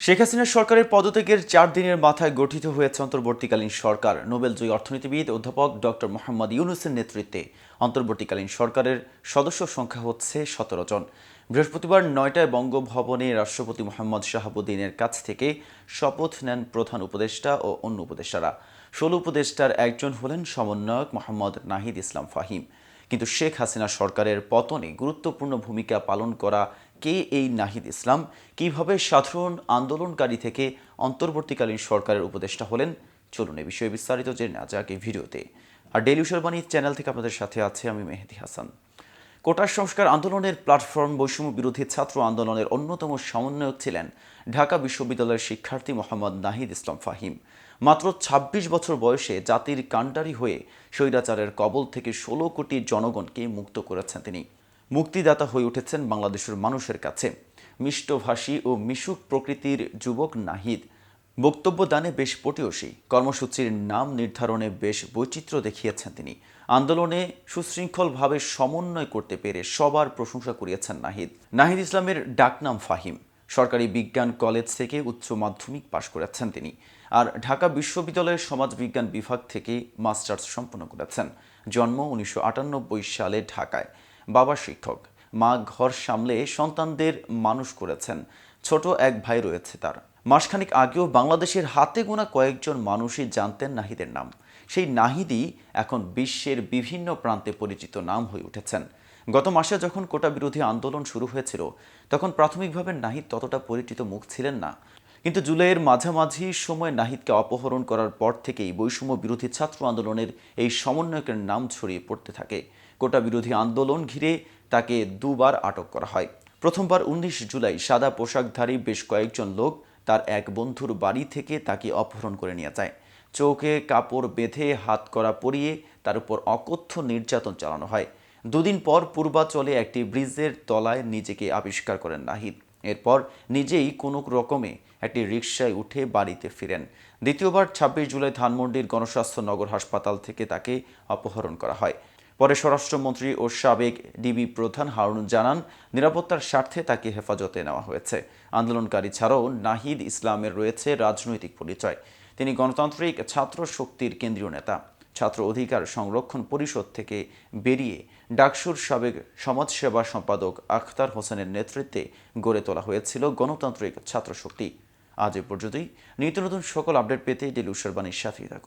শেখ হাসিনার সরকারের পদত্যাগের চার দিনের মাথায় গঠিত হয়েছে অন্তর্বর্তীকালীন সরকার। নোবেলজয়ী অর্থনীতিবিদ অধ্যাপক ডক্টর মোহাম্মদ ইউনুসের নেতৃত্বে অন্তর্বর্তীকালীন সরকারের সদস্য সংখ্যা হচ্ছে সতেরো জন। বৃহস্পতিবার নয়টায় বঙ্গভবনে রাষ্ট্রপতি মোহাম্মদ শাহাবুদ্দিনের কাছ থেকে শপথ নেন প্রধান উপদেষ্টা ও অন্য উপদেষ্টারা। ষোলো উপদেষ্টার একজন হলেন সমন্বয়ক মোহাম্মদ নাহিদ ইসলাম ফাহিম। কিন্তু শেখ হাসিনা সরকারের পতনে গুরুত্বপূর্ণ ভূমিকা পালন করা কে এই নাহিদ ইসলাম? কীভাবে সাধারণ আন্দোলনকারী থেকে অন্তর্বর্তীকালীন সরকারের উপদেষ্টা হলেন? চলুন এ বিষয়ে বিস্তারিত জেনে নেওয়া যাক এই ভিডিওতে। আর ডেলিউশর বাণী চ্যানেল থেকে আপনাদের সাথে আছে আমি মেহেদি হাসান। কোটার সংস্কার আন্দোলনের প্ল্যাটফর্ম বৈষম্য বিরোধী ছাত্র আন্দোলনের অন্যতম সমন্বয়ক ছিলেন ঢাকা বিশ্ববিদ্যালয়ের শিক্ষার্থী মোহাম্মদ নাহিদ ইসলাম ফাহিম। মাত্র ২৬ বছর বয়সে জাতির কাণ্ডারি হয়ে স্বৈরাচারের কবল থেকে ষোলো কোটি জনগণকে মুক্ত করেছেন তিনি। মুক্তিদাতা হয়ে উঠেছেন বাংলাদেশের মানুষের কাছে। মিষ্টভাষী ও মিশুক প্রকৃতির যুবক নাহিদ। বক্তব্য দানে বেশ পটিয়সী। কর্মসূচির নাম নির্ধারণে বেশ বৈচিত্র্য দেখিয়েছেন তিনি। আন্দোলনে সুশৃঙ্খলভাবে সমন্বয় করতে পেরে সবার প্রশংসা করিয়েছেন নাহিদ। নাহিদ ইসলামের ডাকনাম ফাহিম। সরকারি বিজ্ঞান কলেজ থেকে উচ্চ মাধ্যমিক পাশ করেছেন তিনি আর ঢাকা বিশ্ববিদ্যালয়ের সমাজবিজ্ঞান বিভাগ থেকে মাস্টার্স সম্পন্ন করেছেন। জন্ম উনিশশো আটানব্বই সালে ঢাকায়। বাবা শিক্ষক। মা ঘর সামলে সন্তানদের মানুষ করেছেন। ছোট এক ভাই রয়েছে তার। মাসখানেক আগেও বাংলাদেশের হাতে গোনা কয়েকজন মানুষই জানতেন নাহিদের নাম। সেই নাহিদই এখন বিশ্বের বিভিন্ন প্রান্তে পরিচিত নাম হয়ে উঠেছেন। গত মাসে যখন কোটা বিরোধী আন্দোলন শুরু হয়েছিল, তখন প্রাথমিকভাবে নাহিদ ততটা পরিচিত মুখ ছিলেন না। কিন্তু জুলাইয়ের মাঝামাঝি সময় নাহিদকে অপহরণ করার পর থেকেই বৈষম্য বিরোধী ছাত্র আন্দোলনের এই সমন্বয়কের নাম ছড়িয়ে পড়তে থাকে। কোটা বিরোধী আন্দোলন ঘিরে তাকে দুবার আটক করা হয়। প্রথমবার উনিশ জুলাই সাদা পোশাকধারী বেশ কয়েকজন লোক তার এক বন্ধুর বাড়ি থেকে তাকে অপহরণ করে নিয়ে যায়। চোখে কাপড় বেঁধে হাত করা পরিয়ে তার উপর অকথ্য নির্যাতন চালানো হয়। দুদিন পর পূর্বাচলে একটি ব্রিজের তলায় নিজেকে আবিষ্কার করেন নাহিদ। এরপর নিজেই কোনো রকমে একটি রিকশায় উঠে বাড়িতে ফিরেন। দ্বিতীয়বার ছাব্বিশ জুলাই ধানমন্ডির গণস্বাস্থ্য নগর হাসপাতাল থেকে তাকে অপহরণ করা হয়। পরে স্বরাষ্ট্রমন্ত্রী ও সাবেক ডিবি প্রধান হারুন জানান, নিরাপত্তার স্বার্থে তাকে হেফাজতে নেওয়া হয়েছে। আন্দোলনকারী ছাড়াও নাহিদ ইসলামের রয়েছে রাজনৈতিক পরিচয়। তিনি গণতান্ত্রিক ছাত্র শক্তির কেন্দ্রীয় নেতা। ছাত্র অধিকার সংরক্ষণ পরিষদ থেকে বেরিয়ে ডাকসুর সাবেক সমাজসেবা সম্পাদক আখতার হোসেনের নেতৃত্বে গড়ে তোলা হয়েছিল গণতান্ত্রিক ছাত্র শক্তি। আজ এ পর্যন্তই। নিত্য নতুন সকল আপডেট পেতে ডেলুসার বাণীর সাথেই থাকুন।